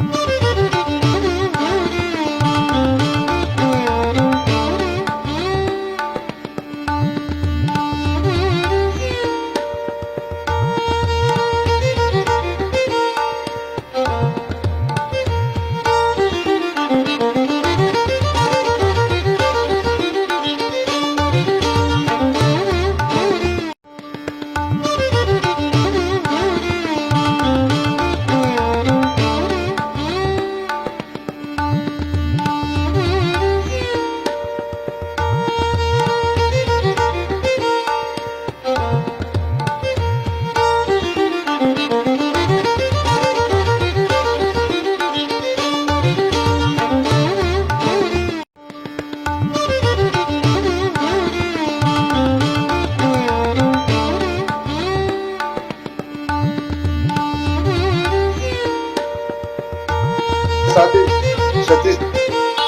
Thank you.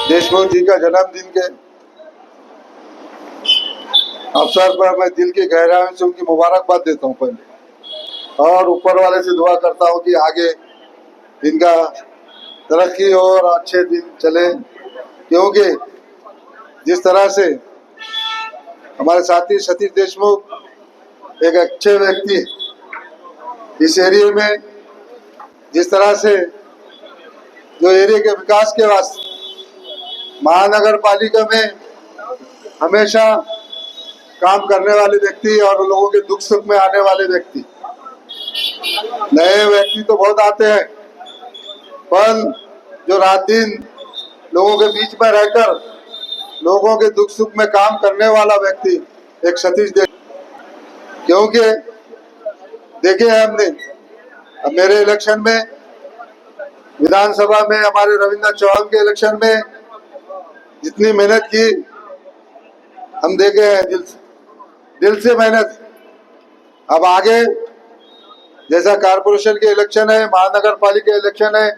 Deshmukh जी का जन्मदिन के अवसर पर मैं दिल की गहराइयों से उनकी मुबारकबाद देता हूँ पहले। और ऊपर वाले से दुआ करता हूँ कि आगे इनका तरक्की और अच्छे दिन चले। क्योंकि जिस तरह से हमारे साथी सतीश देशमुख एक अच्छे व्यक्ति इस एरिया में, जिस तरह से जो एरिया के विकास के वास्ते महानगर पालिका में हमेशा काम करने वाले व्यक्ति और लोगों के दुख सुख में आने वाले व्यक्ति। नए व्यक्ति तो बहुत आते हैं, पर जो रात दिन लोगों के बीच में रहकर लोगों के दुख सुख में काम करने वाला व्यक्ति एक सतीश देव। क्योंकि देखे हैं हमने मेरे इलेक्शन में, विधानसभा में, हमारे रविंद्र चौहान के इलेक्शन में जितनी मेहनत की, हम देखे हैं दिल से। दिल से मेहनत। अब आगे, जैसा कारपोरेशन के इलेक्शन है महानगर पालिका इलेक्शन है,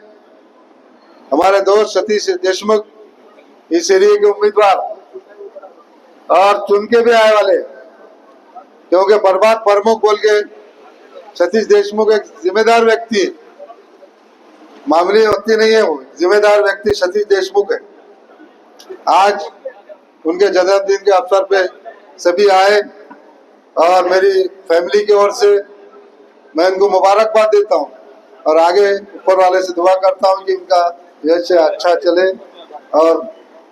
हमारे दोस्त सतीश देशमुख, इस एरिए के उम्मीदवार और चुन के भी आए वाले, क्योंकि बर्बाद प्रमुख बोल के सतीश देशमुख एक जिम्मेदार व्यक्ति। मामूली व्यक्ति नहीं है, वो जिम्मेदार व्यक्ति सतीश देशमुख है। आज उनके जन्मदिन के अवसर पे सभी आए और मेरी फैमिली की ओर से मैं इनको मुबारकबाद देता हूँ और आगे ऊपर वाले से दुआ करता हूँ कि इनका यश अच्छा चले और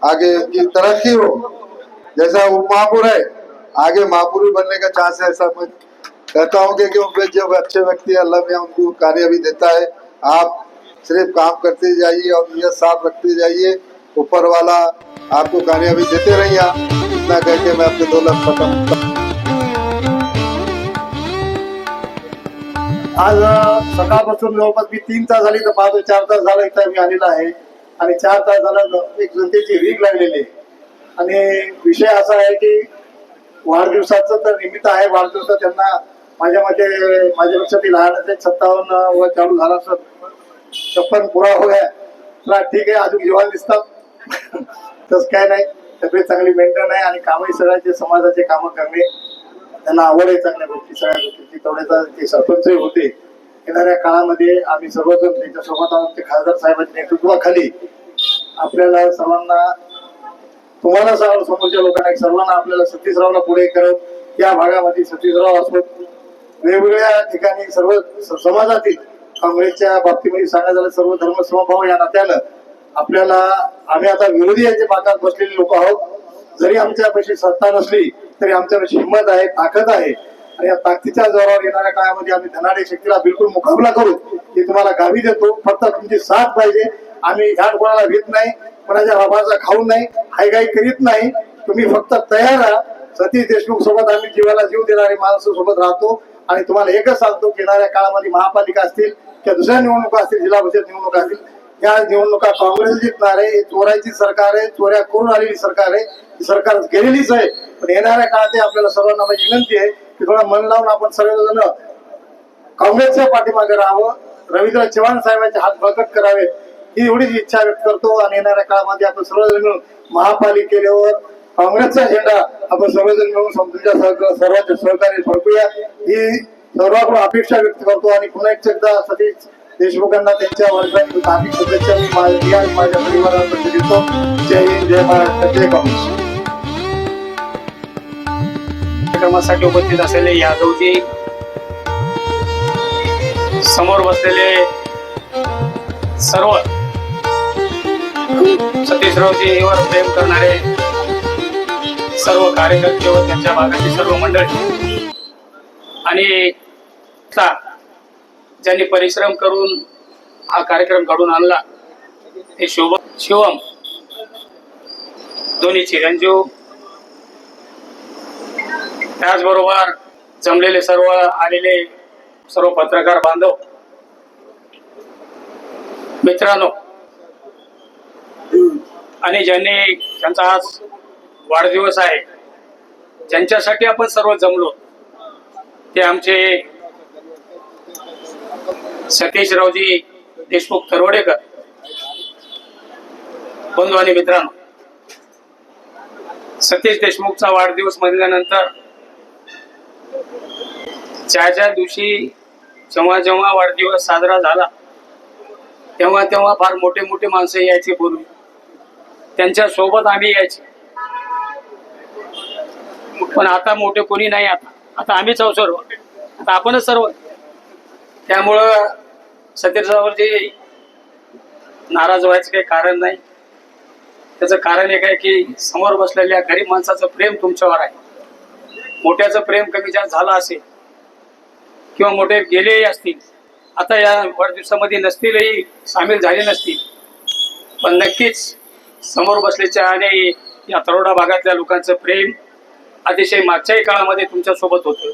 आगे इनकी तरक्की हो। जैसा उप महापुर है, आगे महापुर बनने का चांस है ऐसा मैं कहता हूँ कि क्योंकि जब अच्छे व्यक्ति है, अल्लाह मियाँ उनको कार्य भी देता है। आप सिर्फ़ काम करते जाइए और नियत साफ़ रखते जाइए। ऊपर वाला आपको कामयाबी देते रहिए इतना कह के मैं अपने दो लफ्ज खत्म आज सकाळपासून जवळपास मी तीन तास झाली तर पाहतो चार तास झाला इथं मी आलेला आहे. आणि चार तास झाला एक जनतेची रीग लागलेली आहे. आणि विषय असा आहे की वाढदिवसाचं तर निमित्त आहे वाढदिवसा त्यांना माझ्या मते माझ्यापेक्षा ती लहान आहे सत्तावन्न व चालू झाला असं छप्पन पुरा हो गया ठीक आहे अजून जेव्हा दिसतात. तसं काय नाही. तब्येत चांगली मेंटेन आहे आणि कामही सगळ्याचे समाजाचे कामं करणे त्यांना आवड आहे चांगल्या गोष्टी सगळ्या गोष्टीची तेवढ्याचा ते सरपंचही होते येणाऱ्या काळामध्ये आम्ही सर्वजण त्यांच्यासोबत आहोत. ते खासदार साहेबांच्या नेतृत्वाखाली आपल्याला सर्वांना तुम्हाला सर्व समोरच्या लोकांना सर्वांना आपल्याला सतीशरावला पुढे करत या भागामध्ये सतीशराव असो वेगवेगळ्या ठिकाणी सर्व समाजातील काँग्रेसच्या बाबतीमध्ये सांगायचं सर्व धर्म समभाव या नात्यानं आपल्याला आम्ही आता विरोधी यांच्या पाकात बसलेले लोक आहोत. जरी आमच्यापाशी सत्ता नसली तरी आमच्यापाशी हिंमत आहे ताकद आहे. आणि या ताकदीच्या जोरावर येणाऱ्या काळामध्ये आम्ही धनाडे शक्तीला बिलकुल मुकाबला करू हे तुम्हाला गावी देतो. फक्त तुमची साथ पाहिजे. आम्ही झाड कोणाला घेत नाही कोणाच्या बाबाचा खाऊ नाही हायगाई करीत नाही. तुम्ही फक्त तयार राहा. सतीश देशमुख सोबत आम्ही जीवाला जीव देणारे माणसं सोबत राहतो. आणि तुम्हाला एकच सांगतो की येणाऱ्या काळामध्ये महापालिका असतील किंवा दुसऱ्या निवडणुका असतील जिल्हा परिषद निवडणुका असतील या निवडणुका काँग्रेस जिंकणार आहे चोरायची सरकार आहे चोऱ्या करून आलेली सरकार आहे सरकार गेलेलीच आहे. पण येणाऱ्या काळात आपल्याला सर्वांना माझी विनंती आहे की थोडा मन लावून आपण सर्वजण काँग्रेसच्या पाठीमागे राहावं रवींद्र चव्हाण साहेबांचे हात बळकट करावेत ही एवढीच इच्छा व्यक्त करतो आणि येणाऱ्या काळामध्ये आपण सर्वजण मिळून महापालिकेवर काँग्रेसचा झेंडा आपण सर्वजण मिळून समजूच्या सर्वांच्या सर्वांचे सहकार्य फडकूया. ही सर्वांकडून अपेक्षा व्यक्त करतो आणि पुन्हा एकदा सतीश देशमुखांना त्यांच्या वर्गाने धार्मिक शुभेच्छा मी माझ्या आणि माझ्या परिवाराबद्दल देतो. जय हिंद जय महाराष्ट्र जय काँग्रेस. कार्यक्रमासाठी उपस्थित असलेले यादवजी समोर बसलेले सर्व सतीशरावजीवर प्रेम करणारे सर्व कार्यकर्ते व त्यांच्या भागातील सर्व मंडळी आणि ज्यांनी परिश्रम करून हा कार्यक्रम घडून आणला ते शोभ शिवम दोन्ही चिरंजीव. त्याचबरोबर जमलेले सर्व आलेले सर्व पत्रकार बांधव. मित्रांनो आणि ज्यांनी त्यांचा आज वाढदिवस आहे ज्यांच्यासाठी आपण सर्व जमलो. ते आमचे सतीशरावजी देशमुख तरवडेकर बंधू आणि मित्रांनो सतीश देशमुखचा वाढदिवस म्हणल्यानंतर ज्या ज्या दिवशी जेव्हा जेव्हा वाढदिवस साजरा झाला तेव्हा तेव्हा फार मोठे मोठे माणसं यायचे पूर्वी त्यांच्यासोबत आम्ही यायचे. पण आता मोठे कोणी नाही आता. आता आम्हीच आहोत सर्व. आता आपणच सर्व. त्यामुळं सतीशरावरती नाराज व्हायचं काही कारण नाही. त्याचं कारण एक आहे की समोर बसलेल्या गरीब माणसाचं प्रेम तुमच्यावर आहे. मोठ्याचं प्रेम कमी जास्त झालं असेल किंवा मोठे गेलेही असतील आता या वाढदिवसामध्ये नसतीलही सामील झाले नसतील. पण नक्कीच समोर बसल्याच्या आणि या तरोडा भागातल्या लोकांचं प्रेम अतिशय मागच्याही काळामध्ये तुमच्यासोबत होतं.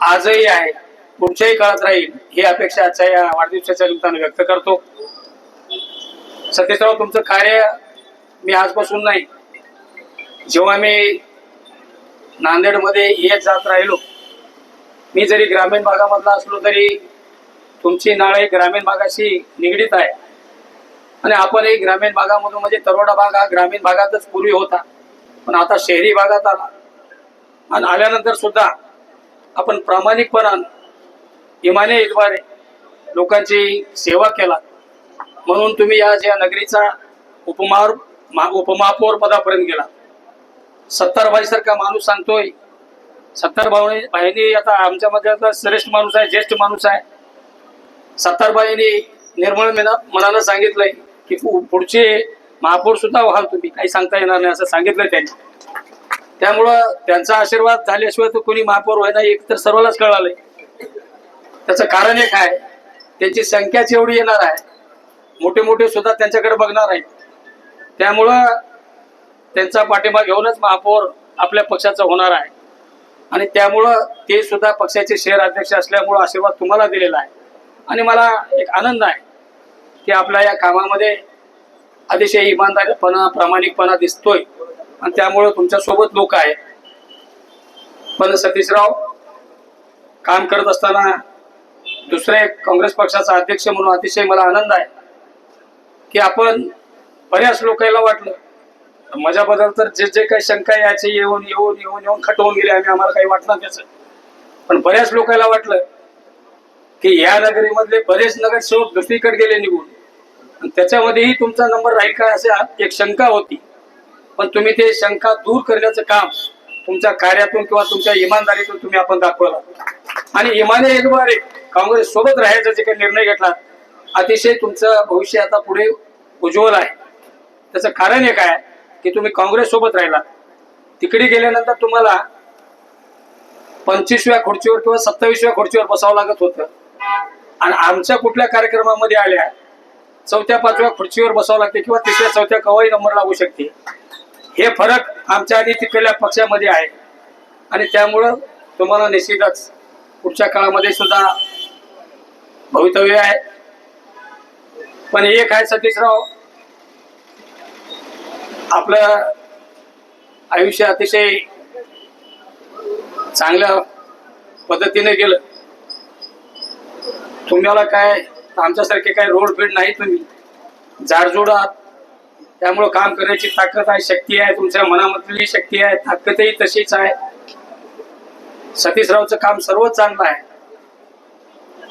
आजही आहे. पुढच्याही काळात राहील ही अपेक्षा आजच्या या वाढदिवसाच्या निमित्तानं व्यक्त करतो. सतीशराव तुमचं कार्य मी आजपासून नाही. जेव्हा मी नांदेडमध्ये येत जात राहिलो मी जरी ग्रामीण भागामधला असलो तरी तुमची नाळे ग्रामीण भागाशी निगडीत आहे. आणि आपणही ग्रामीण भागामधून म्हणजे तरोडा भाग हा ग्रामीण भागातच पूर्वी होता. पण आता शहरी भागात आला. आणि आल्यानंतर सुद्धा आपण प्रामाणिकपणानं इमाने इतबारे लोकांची सेवा केला. म्हणून तुम्ही या ज्या नगरीचा उपमार उपमहापौर पदापर्यंत गेला. सत्तारबाई सारखा माणूस सांगतोय सत्तारबाई बाईंनी आता आमच्यामध्ये आता श्रेष्ठ माणूस आहे ज्येष्ठ माणूस आहे. सत्तारबाईंनी निर्मळ मना- मनानं सांगितलंय की पु- पुढचे महापौर सुद्धा व्हाल तुम्ही. काही सांगता येणार नाही असं सांगितलंय त्यांनी. त्यामुळं त्यांचा आशीर्वाद झाल्याशिवाय तर कोणी महापौर व्हायला एक तर सर्वांनाच कळालंय. त्याचं कारण एक आहे. त्यांची संख्याच एवढी येणार आहे मोठे मोठे सुद्धा त्यांच्याकडे बघणार आहेत. त्यामुळं त्यांचा पाठिंबा घेऊनच महापौर आपल्या पक्षाचा होणार आहे. आणि त्यामुळं ते सुद्धा पक्षाचे शहर अध्यक्ष असल्यामुळं आशीर्वाद तुम्हाला दिलेला आहे. आणि मला एक आनंद आहे की आपल्या या कामामध्ये अतिशय इमानदारीपणा प्रामाणिकपणा दिसतोय. आणि त्यामुळं तुमच्यासोबत लोक आहेत. पण सतीशराव काम करत असताना दुसरे काँग्रेस पक्षाचा अध्यक्ष म्हणून अतिशय मला आनंद आहे की आपण बऱ्याच लोकांना वाटलं. माझ्याबद्दल तर जे जे काही शंका यायचे येऊन येऊन येऊन येऊन खटवून गेले आम्ही आम्हाला काही वाटलं त्याचं. पण बऱ्याच लोकांना वाटलं की या नगरीमधले बरेच नगरसेवक दुसरीकडे गेले निघून. आणि त्याच्यामध्येही तुमचा नंबर राहील का असे एक शंका होती. पण तुम्ही ते शंका दूर करण्याचं काम तुमच्या कार्यातून किंवा तुमच्या इमानदारीतून तुम्ही आपण दाखवला आणि इमाने एकबारे काँग्रेस सोबत राहायचा जे काही निर्णय घेतला अतिशय तुमचं भविष्य आता पुढे उज्ज्वल आहे. त्याचं कारण एक आहे की तुम्ही काँग्रेस सोबत राहिला. तिकडे गेल्यानंतर तुम्हाला पंचवीसव्या खुर्चीवर किंवा सत्तावीसव्या खुर्चीवर बसावं लागत होतं. आणि आमच्या कुठल्या कार्यक्रमामध्ये आल्या चौथ्या पाचव्या खुर्चीवर बसावं लागते किंवा तिसऱ्या चौथ्या कवाही नंबर लागू शकते. हे फरक आमच्या आधी तिकडल्या पक्षामध्ये आहे. आणि त्यामुळं तुम्हाला निश्चितच पुढच्या काळामध्ये सुद्धा भवितव्य आहे. पण एक आहे सतीशराव आपलं आयुष्य अतिशय चांगल्या पद्धतीने गेलं. तुम्हाला काय आमच्यासारखे काय रोड फीड नाही तुम्ही. जाडजूड आहात त्यामुळं काम करण्याची ताकद आहे शक्ती आहे तुमच्या मनामधली शक्ती आहे ताकदही तशीच आहे. सतीशरावचं काम सर्वच चांगलं आहे.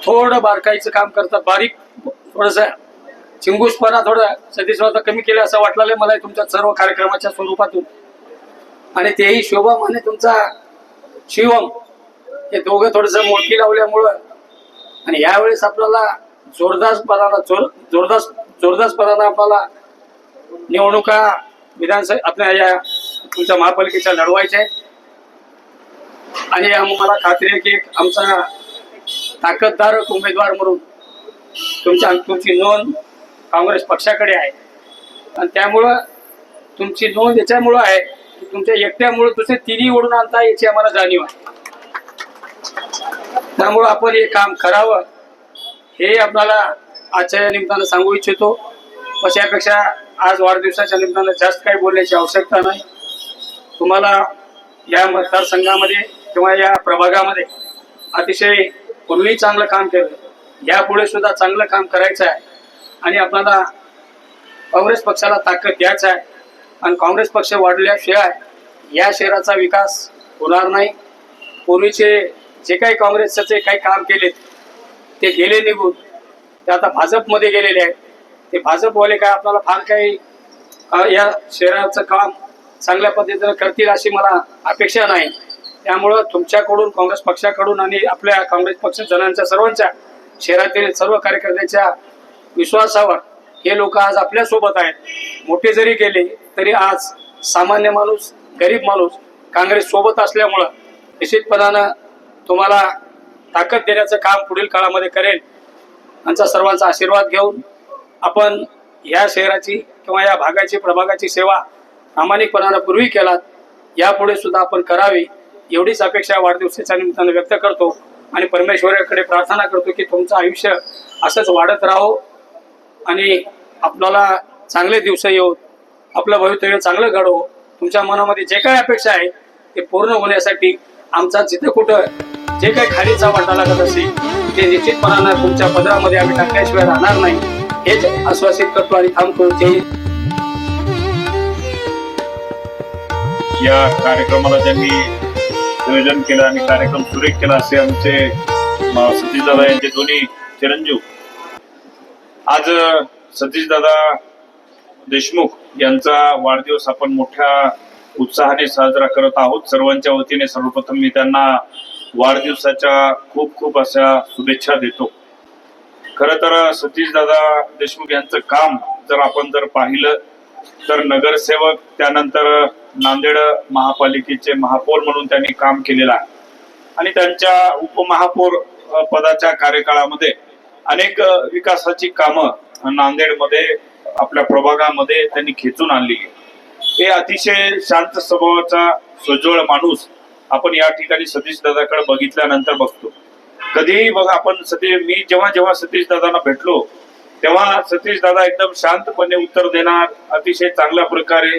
थोडं बारकाईचं काम करतात बारीक थोडस चिंगूसपणा थोडं सतीशरावचा कमी केलं असं वाटलं मला तुमच्या सर्व कार्यक्रमाच्या स्वरूपातून. आणि तेही शोभा माने तुमचा शिवम हे दोघं थोडस मोठी लावल्यामुळं. आणि यावेळेस आपल्याला जोरदारपणाला जोर जोरदार जोरदारपणाला आपल्याला निवडणुका विधानसभा आपल्या या तुमच्या महापालिकेच्या लढवायच्या आहेत. आणि आम्हाला मला खात्री आहे की आमचा ताकददारक उमेदवार म्हणून तुमच्या तुमची नोंद काँग्रेस पक्षाकडे आहे. आणि त्यामुळं तुमची नोंद याच्यामुळं आहे की तुमच्या एकट्यामुळं दुसरे तिन्ही ओढून आणता याची आम्हाला जाणीव आहे. त्यामुळं आपण हे काम करावं हे आपल्याला आजच्या निमित्तानं सांगू इच्छितो. कशापेक्षा आज वाढदिवसाच्या निमित्तानं जास्त काही बोलण्याची आवश्यकता नाही. तुम्हाला या मतदारसंघामध्ये किंवा या प्रभागामध्ये अतिशय पूर्वी चांगलं काम केलं. यापुढे सुद्धा चांगलं काम करायचं आहे. आणि आपल्याला काँग्रेस पक्षाला ताकद द्यायचं आहे. आणि काँग्रेस पक्ष वाढल्याशिवाय या शहराचा विकास होणार नाही. पूर्वीचे जे काही काँग्रेसचे काही काम केले ते गेले निघून ते आता भाजपमध्ये गेलेले आहेत. ते भाजपवाले काय आपल्याला फार काही या शहराचं काम चांगल्या पद्धतीनं करतील अशी मला अपेक्षा नाही. त्यामुळं तुमच्याकडून काँग्रेस पक्षाकडून आणि आपल्या काँग्रेस पक्ष जणांच्या सर्वांच्या शहरातील सर्व कार्यकर्त्यांच्या विश्वासावर हे लोक आज आपल्यासोबत आहेत. मोठे जरी गेले तरी आज सामान्य माणूस गरीब माणूस काँग्रेस सोबत असल्यामुळं निश्चितपणानं तुम्हाला ताकद देण्याचं काम पुढील काळामध्ये करेल. यांचा सर्वांचा आशीर्वाद घेऊन आपण या शहराची किंवा या भागाची प्रभागाची सेवा प्रामाणिकपणानं पूर्वी केलात यापुढे सुद्धा आपण करावी. एवढीच अपेक्षा वाढदिवसाच्या निमित्तानं व्यक्त करतो आणि परमेश्वराकडे प्रार्थना करतो की तुमचं आयुष्य असंच वाढत राहो आणि आपल्याला चांगले दिवस येऊ आपलं भवितव्य चांगलं घडो. तुमच्या मनामध्ये जे काही अपेक्षा आहे ते पूर्ण होण्यासाठी आमचा जिथं कुठं जे काही खालीचा वाटा लागत असेल ते निश्चितपणानं तुमच्या पदरामध्ये आम्ही टाकल्याशिवाय राहणार नाही. हेच आश्वासित करतो आणि थांबतो. जय या कार्यक्रमाला ज्यांनी नियोजन केलं आणि कार्यक्रम सुरेख केला असे आमचे सतीशदादा यांचे दोन्ही चिरंजीव. आज सतीशदादा देशमुख यांचा वाढदिवस आपण मोठ्या उत्साहाने साजरा करत आहोत. सर्वांच्या वतीने सर्वप्रथम मी त्यांना वाढदिवसाच्या खूप खूप अशा शुभेच्छा देतो. खर तर सतीशदादा देशमुख यांचं काम जर आपण जर पाहिलं तर नगरसेवक त्यानंतर नांदेड महापालिकेचे महापौर म्हणून त्यांनी काम केलेलं आहे. आणि त्यांच्या उपमहापौर पदाच्या कार्यकाळामध्ये अनेक विकासाची कामं नांदेडमध्ये आपल्या प्रभागामध्ये त्यांनी खेचून आणली हे अतिशय शांत स्वभावाचा सोज्वळ माणूस आपण या ठिकाणी सतीश दादाकडे बघितल्यानंतर बघतो. कधीही बघा आपण सती मी जेव्हा जेव्हा सतीश दादांना भेटलो तेव्हा सतीश दादा एकदम शांतपणे उत्तर देणार अतिशय चांगल्या प्रकारे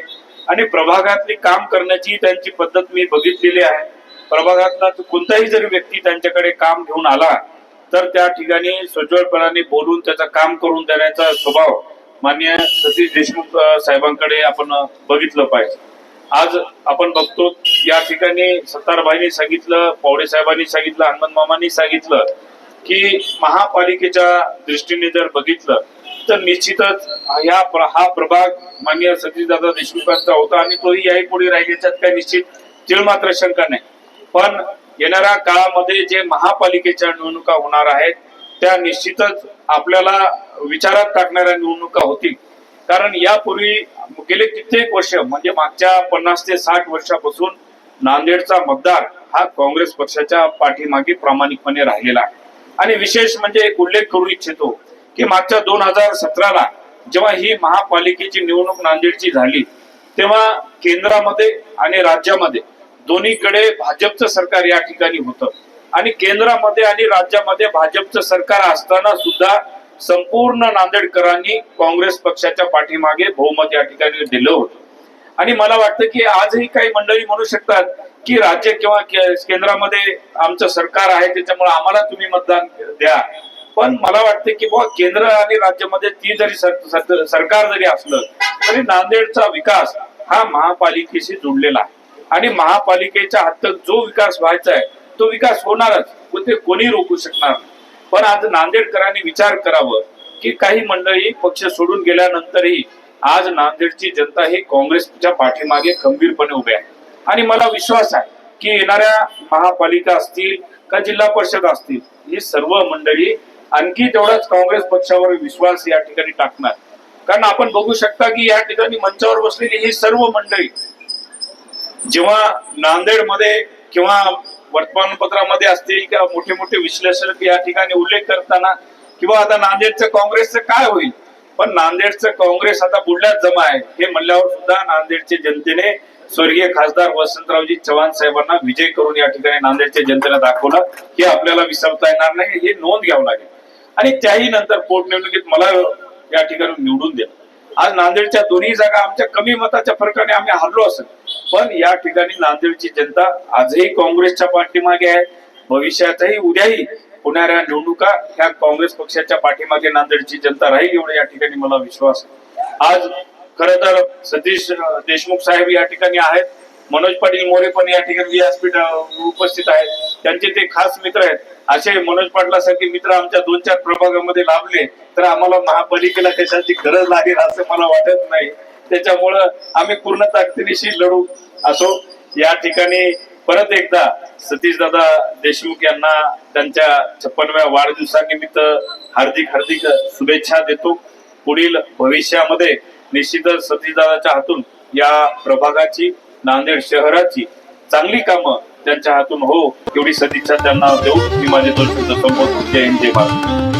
आणि प्रभागातली काम करण्याची त्यांची पद्धत मी बघितलेली आहे. प्रभागातला कोणताही जरी व्यक्ती त्यांच्याकडे काम घेऊन आला तर त्या ठिकाणी सज्वळपणाने बोलून त्याचं काम करून देण्याचा स्वभाव मान्य सतीश देशमुख साहेबांकडे आपण बघितलं पाहिजे. आज आपण बघतो या ठिकाणी सत्तारबाईंनी सांगितलं पवडे साहेबांनी सांगितलं हनुमान मामांनी सांगितलं की महापालिकेच्या दृष्टीने जर बघितलं तर निश्चितच या हा प्रभाग मान्य सतीशदादा देशमुखांचा होता आणि तोही याही पुढे राहील याच्यात काही निश्चित तीळ मात्र शंका नाही. पण येणाऱ्या काळामध्ये जे महापालिकेच्या निवडणुका होणार आहेत त्या निश्चितच आपल्याला विचारात टाकणाऱ्या निवडणुका होतील. कारण यापूर्वी गेले कित्येक वर्ष म्हणजे मागच्या पन्नास ते साठ वर्षापासून नांदेडचा मतदार हा काँग्रेस पक्षाच्या पाठीमागे प्रामाणिकपणे राहिलेला आहे. आणि विशेष म्हणजे एक उल्लेख करू इच्छितो की मागच्या दोन हजार सतराला जेव्हा ही महापालिकेची निवडणूक नांदेडची झाली तेव्हा केंद्रामध्ये आणि राज्यामध्ये दोन्हीकडे भाजपचं सरकार या ठिकाणी होतं. आणि केंद्रामध्ये आणि राज्यामध्ये भाजपचं सरकार असताना सुद्धा संपूर्ण नांदेडकरांनी काँग्रेस पक्षाच्या पाठीमागे बहुमत या ठिकाणी दिलं होतं. आणि मला वाटतं की आजही काही मंडळी म्हणू शकतात की राज्य किंवा केंद्रामध्ये आमचं सरकार आहे त्याच्यामुळे आम्हाला तुम्ही मतदान द्या. पण मला वाटतं की बुवा केंद्र आणि राज्यामध्ये ती जरी सरकार जरी असलं तरी नांदेडचा विकास हा महापालिकेशी जोडलेला आहे. आणि महापालिकेच्या हातात जो विकास व्हायचा आहे तो विकास होणारच. व ते कोणी रोखू शकणार पण आज नांदेडकरांनी विचार करावं की काही मंडळी पक्ष सोडून गेल्यानंतरही आज नांदेडची जनता ही काँग्रेसच्या पाठीमागे खंबीरपणे उभे आहे. आणि मला विश्वास आहे की येणाऱ्या महापालिका असतील का जिल्हा परिषद असतील ही सर्व मंडळी आणखी तेवढाच काँग्रेस पक्षावर विश्वास या ठिकाणी टाकणार. कारण आपण बघू शकता की या ठिकाणी मंचावर बसलेली ही सर्व मंडळी जेव्हा नांदेडमध्ये किंवा वर्तमानपत्रामध्ये असतील किंवा मोठे मोठे विश्लेषक या ठिकाणी उल्लेख करताना किंवा आता नांदेडचं काँग्रेसचं काय होईल? पण नांदेडचं काँग्रेस आता बुडल्यात जमा आहे. हे म्हणल्यावर सुद्धा नांदेडच्या जनतेने स्वर्गीय खासदार वसंतरावजी चव्हाण साहेबांना विजय करून या ठिकाणी नांदेडच्या जनतेला दाखवलं. हे आपल्याला विसरता येणार नाही. हे नोंद घ्यावं लागेल. आणि त्याही नंतर पोटनिवडणुकीत मला या ठिकाणी निवडून द्या. आज नांदेडच्या दोन्ही जागा आमच्या कमी मताच्या फरकाने आम्ही हरलो असेल. पण या ठिकाणी नांदेडची जनता आजही काँग्रेसच्या पाठीमागे आहे. भविष्यातही उद्याही होणाऱ्या निवडणुका ह्या काँग्रेस पक्षाच्या पाठीमागे नांदेडची जनता राहील एवढा या ठिकाणी मला विश्वास आहे. आज खर तर सतीश देशमुख साहेब या ठिकाणी आहेत. मनोज पाटील मोरे पण या ठिकाणी व्यासपीठ उपस्थित आहेत. त्यांचे ते खास मित्र आहेत. असे मनोज पाटलासारखे मित्र आमच्या दोन चार प्रभागामध्ये लाभले तर आम्हाला महापालिकेला कशाची गरज लागेल असं मला वाटत नाही. त्याच्यामुळं आम्ही पूर्ण ताकदीनिशी लढू असो. या ठिकाणी परत एकदा सतीशदादा देशमुख यांना त्यांच्या छप्पनव्या वाढदिवसानिमित्त हार्दिक हार्दिक शुभेच्छा देतो. पुढील भविष्यामध्ये निश्चितच सतीशदादाच्या हातून या प्रभागाची नांदेड शहराची चांगली कामं त्यांच्या हातून हो एवढी सदिच्छा त्यांना देऊन मी माझे दोन शब्द संबोधतो जय हिंद जय भारत.